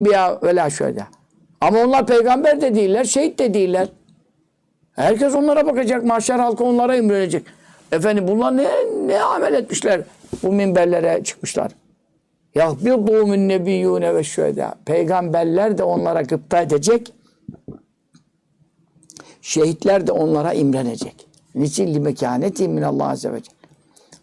biya ve la şöyle. Ama onlar peygamber de değiller, şehit de değiller. Herkes onlara bakacak, mahşer halkı onlara imrenecek. Efendim bunlar ne, ne amel etmişler? Bu minberlere çıkmışlar. Yahbidumun nebiyyune ve şühedâ. Peygamberler de onlara gıpta edecek. Şehitler de onlara imrenecek. Niçin li mekâneti min Allah azze ve celle.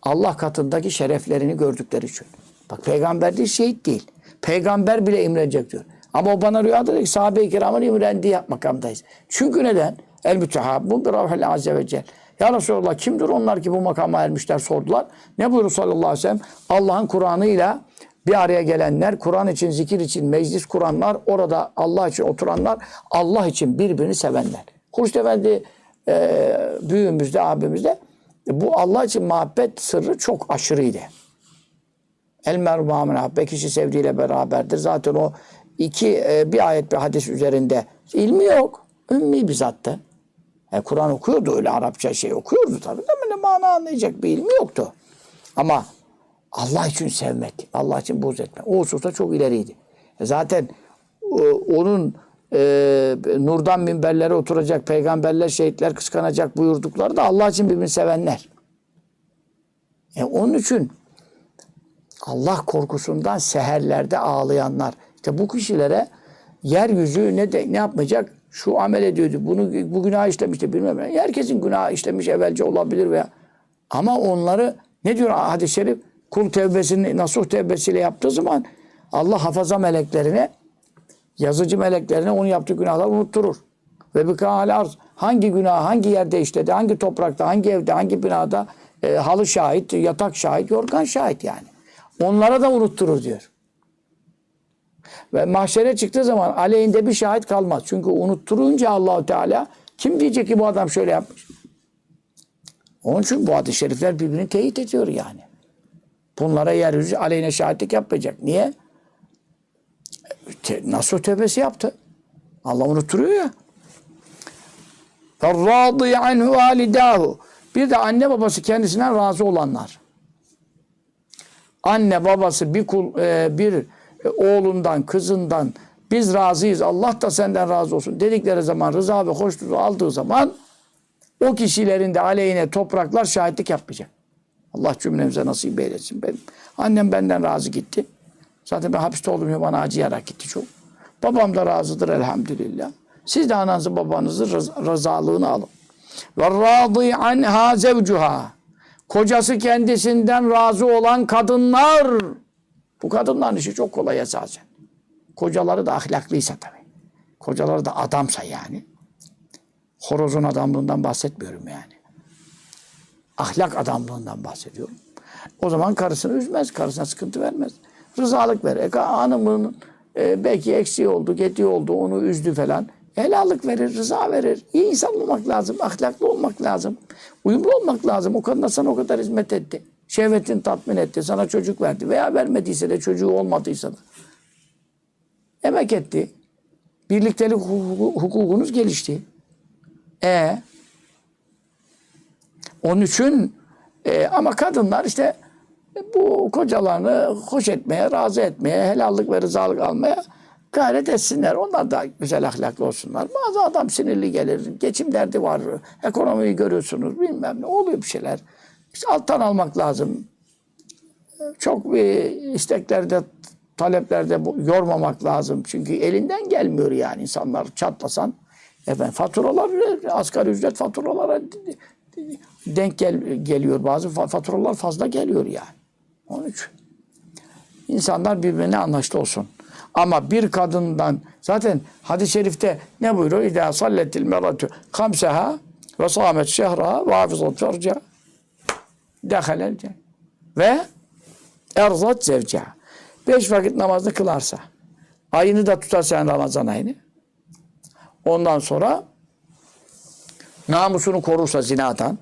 Allah katındaki şereflerini gördükleri için. Bak peygamber değil, şehit değil. Peygamber bile imrenecek diyor. Ama o bana rüyada dedi ki sahabe-i kiramın imrendiği makamdayız. Çünkü neden? El mütehabbun bir ravhel azze ve celle. Ya Resulallah kimdir onlar ki bu makama ermişler sordular. Ne buyurur sallallahu aleyhi ve sellem? Allah'ın Kur'an'ıyla bir araya gelenler, Kur'an için, zikir için meclis kuranlar, orada Allah için oturanlar, Allah için birbirini sevenler. Hurşit Efendi e, büyüğümüzde, abimizde bu Allah için muhabbet sırrı çok aşırıydı. El merhum muhabbet kişi sevdiğiyle beraberdir. Zaten o iki e, bir ayet bir hadis üzerinde ilmi yok. Ümmi bir zattı. E, Kur'an okuyordu öyle Arapça şey okuyordu tabii ama ne mana anlayacak bir ilmi yoktu. Ama Allah için sevmek, Allah için buğz etmek. O hususta çok ileriydi. E, zaten o, onun e, nurdan minberlere oturacak, peygamberler, şehitler kıskanacak buyurdukları da Allah için birbirini sevenler. E, onun için Allah korkusundan seherlerde ağlayanlar. İşte bu kişilere yeryüzü ne de, ne yapmayacak? Şu amel ediyordu. Bunu bu günah işlemişti bilmem ne. Herkesin günah işlemiş evvelce olabilir veya ama onları ne diyor hadis-i şerif? Kul tevbesini nasuh tevbesiyle yaptığı zaman Allah hafaza meleklerine yazıcı meleklerine onun yaptığı günahları unutturur. Ve bir arz hangi günah hangi yerde işledi, hangi toprakta, hangi evde, hangi binada e, halı şahit, yatak şahit, yorgan şahit yani. Onlara da unutturur diyor. Ve mahşere çıktığı zaman aleyhinde bir şahit kalmaz. Çünkü unutturunca Allahu Teala kim diyecek ki bu adam şöyle yapmış? Onun için bu hadis-i şerifler birbirini teyit ediyor yani. Bunlara yeryüzü aleyhine şahitlik yapmayacak. Niye? Te, nasıl tövbesi yaptı? Allah unutturuyor ya. فَالرَّاضِيَ عَنْهُ وَالِدَاهُ Bir de anne babası kendisinden razı olanlar. Anne babası bir kul, e, bir oğlundan, kızından biz razıyız, Allah da senden razı olsun dedikleri zaman rıza ve hoşnutu aldığı zaman o kişilerin de aleyhine topraklar şahitlik yapmayacak. Allah cümlemize nasip eylesin. Benim annem benden razı gitti. Zaten ben hapiste olduğum için bana acıyarak gitti çok. Babam da razıdır elhamdülillah. Siz de ananızı babanızı rız- rızalığını alın. Ve râdî anhâ zevcuhâ. Kocası kendisinden razı olan kadınlar. Bu kadınların işi çok kolay esasen. Kocaları da ahlaklıysa tabii. Kocaları da adamsa yani. Horozun adamlığından bahsetmiyorum yani. Ahlak adamlığından bahsediyorum. O zaman karısını üzmez, karısına sıkıntı vermez. Rızalık verir. E, hanımının e, belki eksiği oldu, gediği oldu, onu üzdü falan. Helallik verir, rıza verir. İyi insan olmak lazım, ahlaklı olmak lazım. Uyumlu olmak lazım. O kadına sana o kadar hizmet etti. Şehvetini tatmin etti, sana çocuk verdi. Veya vermediyse de çocuğu olmadıysa da. Emek etti. Birliktelik hukuku- hukukunuz gelişti. E onun için e, ama kadınlar işte bu kocalarını hoş etmeye, razı etmeye, helallik ve rızalık almaya gayret etsinler. Onlar da güzel ahlaklı olsunlar. Bazı adam sinirli gelir, geçim derdi var, ekonomiyi görüyorsunuz bilmem ne oluyor bir şeyler. İşte alttan almak lazım. Çok bir isteklerde, taleplerde yormamak lazım. Çünkü elinden gelmiyor yani insanlar çatlasan. Efendim faturalar, asgari ücret faturalara denk gel, geliyor. Bazı fa- faturalar fazla geliyor yani. Onun için. İnsanlar birbirine anlaşlı olsun. Ama bir kadından zaten hadis-i şerifte ne buyuruyor? İdâ salletil meratu kamseha ve sâmet şehra ve hafizat ferca dehalel. Ve erzat zevceha. Beş vakit namazını kılarsa, ayını da tutarsa yani Ramazan ayını, ondan sonra namusunu korursa zinadan,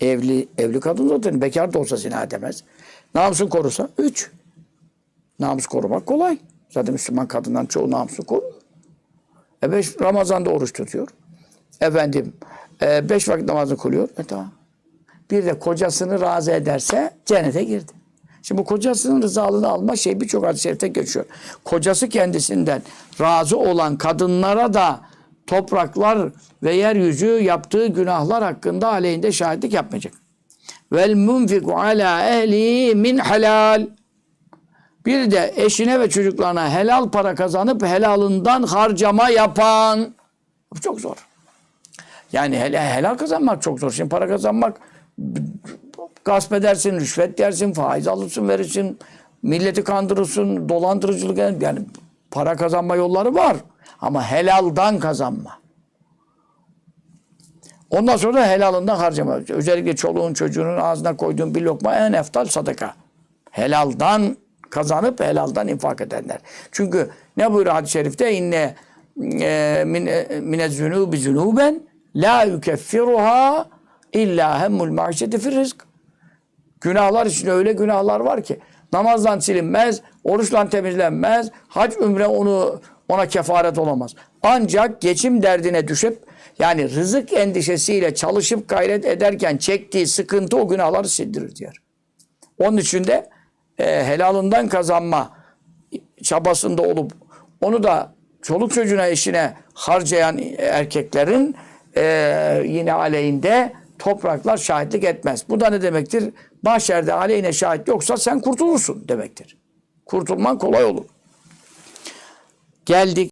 evli evli kadın zaten bekar da olsa zina demez. Namusunu korursa üç. Namus korumak kolay. Zaten Müslüman kadından çoğu namusunu koruyor. E beş, Ramazan'da oruç tutuyor. Efendim e, beş vakit namazını kılıyor. E tamam. Bir de kocasını razı ederse cennete girdi. Şimdi bu kocasının rızalığını alma şey birçok hadis-i şerifte geçiyor. Kocası kendisinden razı olan kadınlara da topraklar ve yeryüzü yaptığı günahlar hakkında aleyhinde şahitlik yapmayacak. Vel munfiku ala ehli min halal. Bir de eşine ve çocuklarına helal para kazanıp helalından harcama yapan. Bu çok zor. Yani helal, helal kazanmak çok zor. Şimdi para kazanmak gasp edersin, rüşvet yersin, faiz alırsın, verirsin, milleti kandırırsın, dolandırıcılık yani para kazanma yolları var. Ama helaldan kazanma. Ondan sonra da helalından harcama. Özellikle çoluğun çocuğunun ağzına koyduğun bir lokma en eftal sadaka. Helaldan kazanıp helaldan infak edenler. Çünkü ne buyuruyor hadis-i şerifte? İnne e, e, mine zunubi zunuben la yukeffiruha illa hemmul maişeti fir rizk. Günahlar için öyle günahlar var ki namazdan silinmez, oruçla temizlenmez, hac ümre onu ona kefaret olamaz. Ancak geçim derdine düşüp yani rızık endişesiyle çalışıp gayret ederken çektiği sıkıntı o günahları sildirir diyor. Onun için de e, helalından kazanma çabasında olup onu da çoluk çocuğuna eşine harcayan erkeklerin e, yine aleyhinde topraklar şahitlik etmez. Bu da ne demektir? Mahşerde aleyhine şahit yoksa sen kurtulursun demektir. Kurtulman kolay olur. Geldik